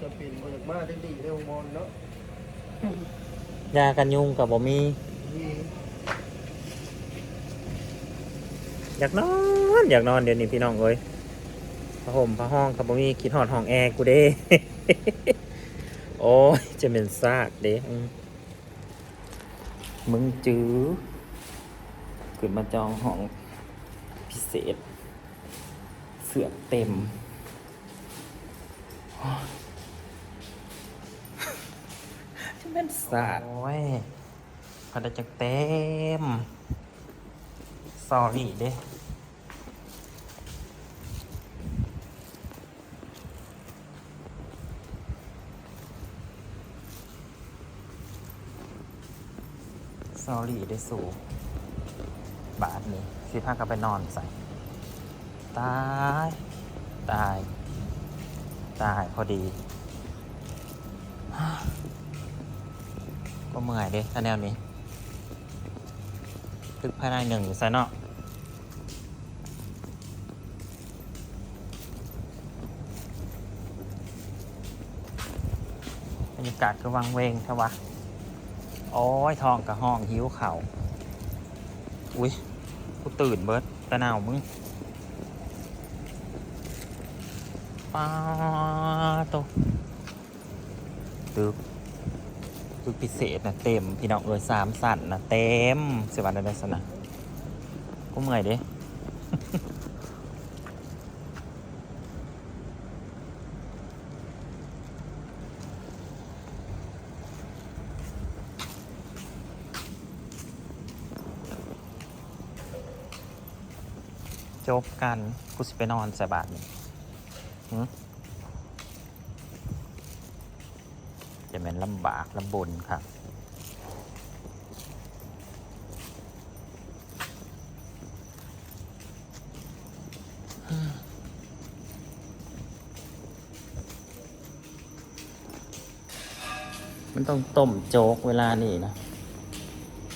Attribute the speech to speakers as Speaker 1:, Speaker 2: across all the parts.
Speaker 1: จะเป็นเบิกมาได้ดีเร็วมอนเนาะ
Speaker 2: ยากันยุงกับบ่มี
Speaker 1: มี
Speaker 2: อยากนอน อยากนอนเดี๋ยวนี้พี่น้องเอ้ยผ้าห่มผ้าห้องกับบ่มีคิดหอดห้องแอร์กูเด้ โอ้ยจะเป็นซากเด้อืมมึงจื้อขึ้นมาจองห้องพิเศษ เสือกเต็ม ป็นซากโอ้ยพอได้จักเต็มสอรี่เด้สอรี่ได้สูบาทนี้สิพากันไปนอนใส่ ตาย ตาย ตายพอดี ก็เมื่อยเด้ถ้าแนวนี้ตึกภายในหนึ่งอยู่ไซนอกบรรยากาศคือวังเวงใช่วะโอ้ยทองกับห้องหิวเข่าอุ้ยกูตื่นเบิร์ดตะนาวมึงป้าโตตึก คือพิเศษนะเต็ม พี่น้องเออสามสั่นนะเต็มเสวันได้สนะกูเมื่อยเด้จบกัน กูสิไปนอนใส่บาทนี่หึจะเป็น ลำบากลำบนครับมันต้องต้มโจ๊กเวลานี่นะ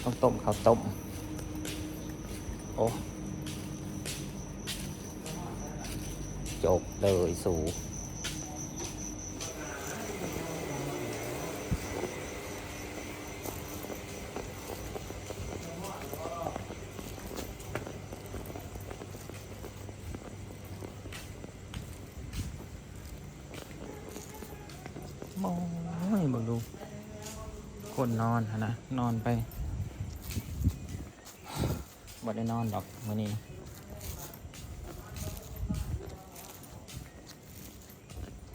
Speaker 2: ต้องต้มข้าวต้ม โอ้ โจบเลยสู โอ้ยมึงดูคนนอนนะ นอนไปบ่ได้นอนดอกมื้อนี้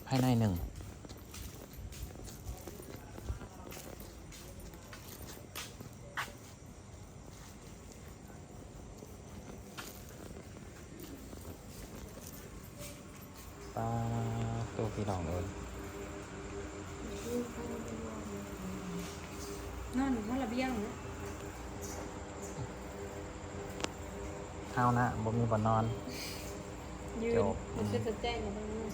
Speaker 2: ภายในหนึ่งปลาตัวพี่น้องเลย
Speaker 3: นอนอยู่ห้องระเบียงนะ
Speaker 2: ข้าวนะบ่มีบ่นอน
Speaker 3: ยืน
Speaker 2: จบ
Speaker 3: มันจะแจ้งอยู่ตรงนั้น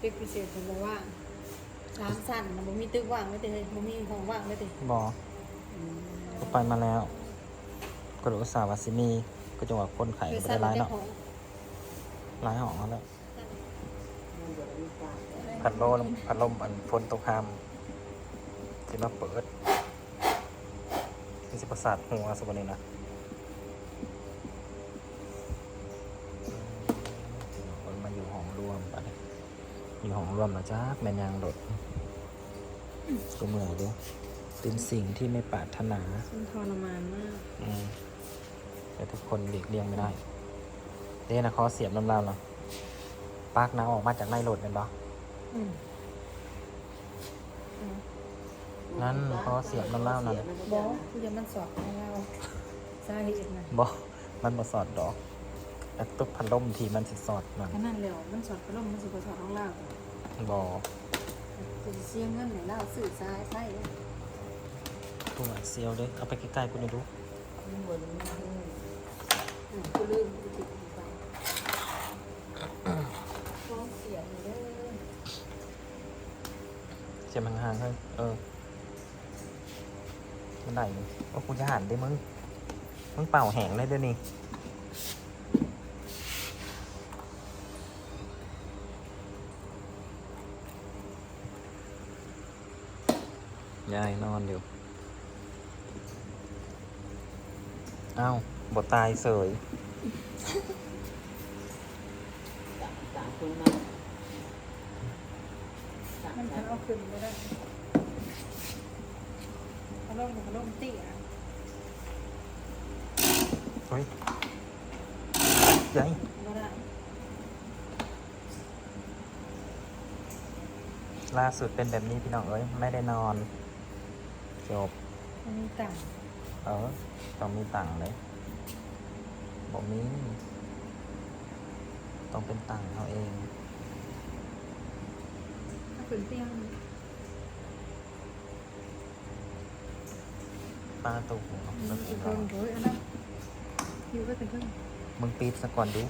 Speaker 3: ตึกพิเศษผมบอกว่าสามสั่นนะบ่มีตึกว่างไม่เตยบ่มีห้องว่างไม่เตย
Speaker 2: บอก็ไปมาแล้ว ก็รู้สาวาสิมี ก็จังหวะคนไข่
Speaker 3: คือ
Speaker 2: ก็
Speaker 3: สั่
Speaker 2: ได้
Speaker 3: น
Speaker 2: ร้าย
Speaker 3: เจ้า
Speaker 2: เนาะ
Speaker 3: ของ
Speaker 2: ร้ายหองแล้ว พัดลมพัดลมอันฝนตกหามที่มาเปิดที่สิประสาทหัวสมนี้นะมันมาอยู่ห้องรวมไปเลยอยู่ห้องรวมนะจ๊ะแม่นยางรถก็เมื่อยเด้วยเป็นสิ่งที่ไม่ปรารถนา
Speaker 3: มันทรมานมาก
Speaker 2: อืมแต่ทุกคนหลีกเลี่ยงไม่ได้เด้นะขอเสียบน้ำลาวเนาะ ปากน้ำออกมาจากในรถเป็นปะ
Speaker 3: อืม
Speaker 2: นั่นขอเสียบน้ำลาวนั่น
Speaker 3: บอกคือจะมันสอบให้เราสาเหตุนะ
Speaker 2: บอมันบ่สอดดอกแต่ตุกพัดลมทีมันสิสอดมัน
Speaker 3: ขนาดแล้วมันสอดกระลมมันสิบ่สอดของเรา
Speaker 2: บอ
Speaker 3: จะเสียเงินให้เราสื่อสายไพ่
Speaker 2: ตัวเซียวเลยเอาไปใกล้ๆกูหน่อยดู
Speaker 3: กูลืมกูติดไป เสีย
Speaker 2: บห่างๆเฮ้ยเออ มันไหนว่ากูจะหันได้มึง มึงเป่าแหงเลยเดี๋ยนี่ยายนอนอยู่ เอ้าบทตายเสย ต่างคน
Speaker 3: มา นทันเอาขึ้นไม่ได้เขาลงเขาลงเตี้ย
Speaker 2: เฮ้ยยาย
Speaker 3: ไม่ได้
Speaker 2: ล่าสุดเป็นแบบนี้พี่น้องเอ้ยไม่ได้นอน จบ
Speaker 3: มันมีต่าง
Speaker 2: เออต้องมีตังค์เลยบอกมีต้องเป็นตังค์เขาเอง
Speaker 3: ถ้าขึ้นเตี้ยง
Speaker 2: ป้าตู่ของ
Speaker 3: มัน
Speaker 2: เรา
Speaker 3: อีกคนโอ้ยอันนั้นยูก็เป็นครึ่อง
Speaker 2: มึงปีดซะก่อนดู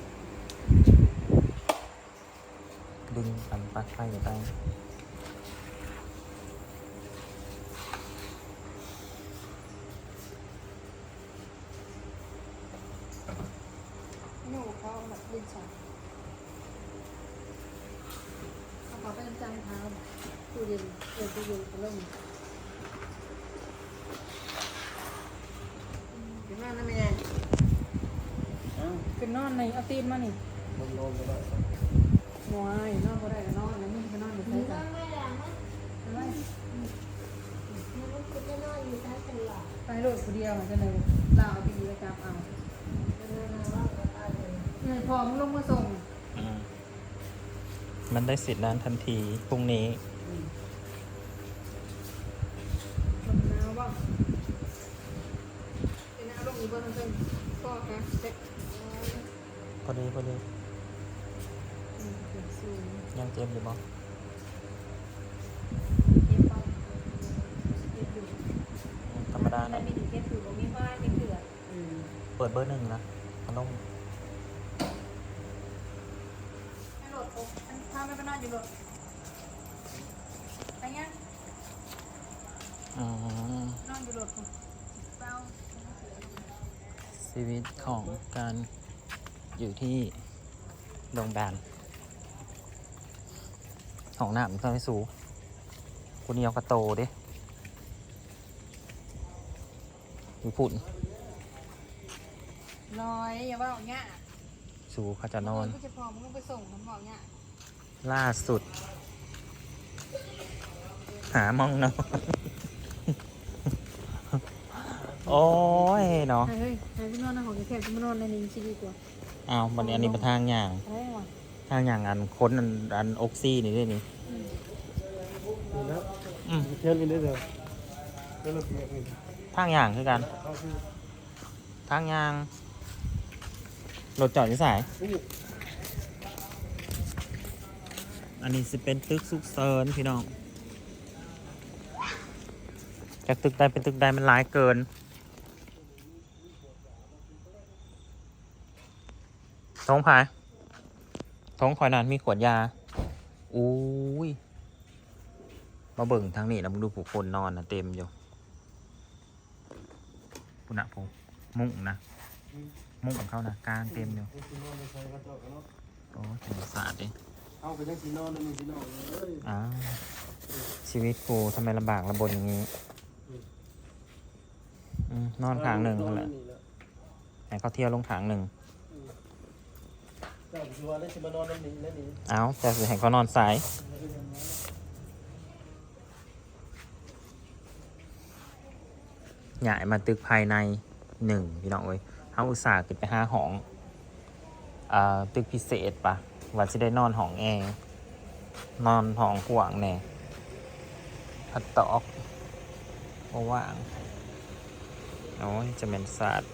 Speaker 2: ดึงกันปลั๊กไฟอยู่ได้
Speaker 3: หนูเขาแบบดินสอเขาขอไปน้ำจางเท้าตู้เย็นเออตู้เย็นเขาลงขึ้นนอนนะแม่
Speaker 1: เอ้า
Speaker 3: ขึ้นนอนในเอาตีนมานี่
Speaker 1: มันนอนก็ได้
Speaker 3: หวายนอนก็ได้ก็นอนแล้วมึงไปนอนอยู่ใช่จ้ะอะไรไปโหลดคนเดียวมันจะเลยลาเอาไปดีไปจับเอาเงินพอมึงลงมาส่ง
Speaker 2: อื มมันได้สิทธิ์นั้นทันทีพรุ่งนี้
Speaker 3: คนน้าว่าเป็นน้าลงอีกบนนั้นเพิ่งก็ค่ะเด็ก
Speaker 2: พอดีพอดี
Speaker 3: อืมเด็กสูง
Speaker 2: ยังเจ็บอยู่บ่
Speaker 3: เย็บปั๊บเย็บอยู่
Speaker 2: ธรรมดา
Speaker 3: แล้
Speaker 2: นะ
Speaker 3: วมีถึงเย็บอยู่บ่มีบ้านมีเกลือ
Speaker 2: เปิดเบอร์หนึ่งนะมันต้อง
Speaker 3: ให้โหลดปุ๊บอันพา ไปไปนอนอยู่โหลดไปยัง
Speaker 2: อืม
Speaker 3: นอนอยู่โหลดปุ๊บเปล่า
Speaker 2: ชีวิตของการอยู่ที่โรงพยาบาลของหนามทำให้สูคุณเนียวกระโตเด้อยู่พุ่น
Speaker 3: ลอยอย่าว่าอย่างเงี้ย
Speaker 2: สูเขาจะนอน
Speaker 3: กูจะพอมึงต้องไปส่งมันบอกเนี่ย
Speaker 2: ล่าสุด หามองนอนโอ้ยเนาะ
Speaker 3: เฮ้ยไอ้ที่นอนนะของแขกที่มานอนในนี้ชิดีกว่า
Speaker 2: อ้าววันนี้อันนี้เป็นทางอย่าง
Speaker 3: อะไรวะ
Speaker 2: ทางอย่างอันค้นอันอันออกซี่นี่ด้วยนี่
Speaker 1: นี่นะ
Speaker 2: อืม
Speaker 1: เที่ยวนี้ได้เลยแล้วเราเปียกนี่
Speaker 2: ทางอย่างคือกัน
Speaker 1: เอาคือ
Speaker 2: ทางอย่างรถจอดที่สาย อันนี้สิเป็นตึกซุกเซินพี่น้อง จากตึกใดเป็นตึกใดมันหลายเกิน ท้องพายท้องคอยนานมีขวดยา อุ้ย มาเบิ่งทางนี้แล้วมึงดูผู้คนนอนนะเต็มอยู่คุณอะผมมุ้งนะ มุ้งของเขานะกลางเต็มอยู่
Speaker 1: เอาสินอนในใช้กระจกเนาะ
Speaker 2: โอ้ธรรมศาสตร์ดิ
Speaker 1: เอาไปจังสีนอนนั่นนี่สีนอนเลย
Speaker 2: อ้าวชีวิตกูทำไมลำบากลำบนอย่างนี้อืมนอนขางหนึ่งนั่นแหละให้เขาเที่ยวลงขางหนึ่ง
Speaker 1: เจ้าสิว่าได้สิมานอนนั่นนี่นั่นนี่
Speaker 2: เอาแต่สิให้เขานอนสาย ใหญ่มาตึกภายในหนึ่งพี่น้องเอ้ยเขาอุตส่าห์ขึ้นไปห้าห้องอ่าตึกพิเศษปะ ว่าสิได้นอนห้องแอร์นอนห้องขวางแน่พัดตอกว่างโอ้ยจะเป็นศาสตร์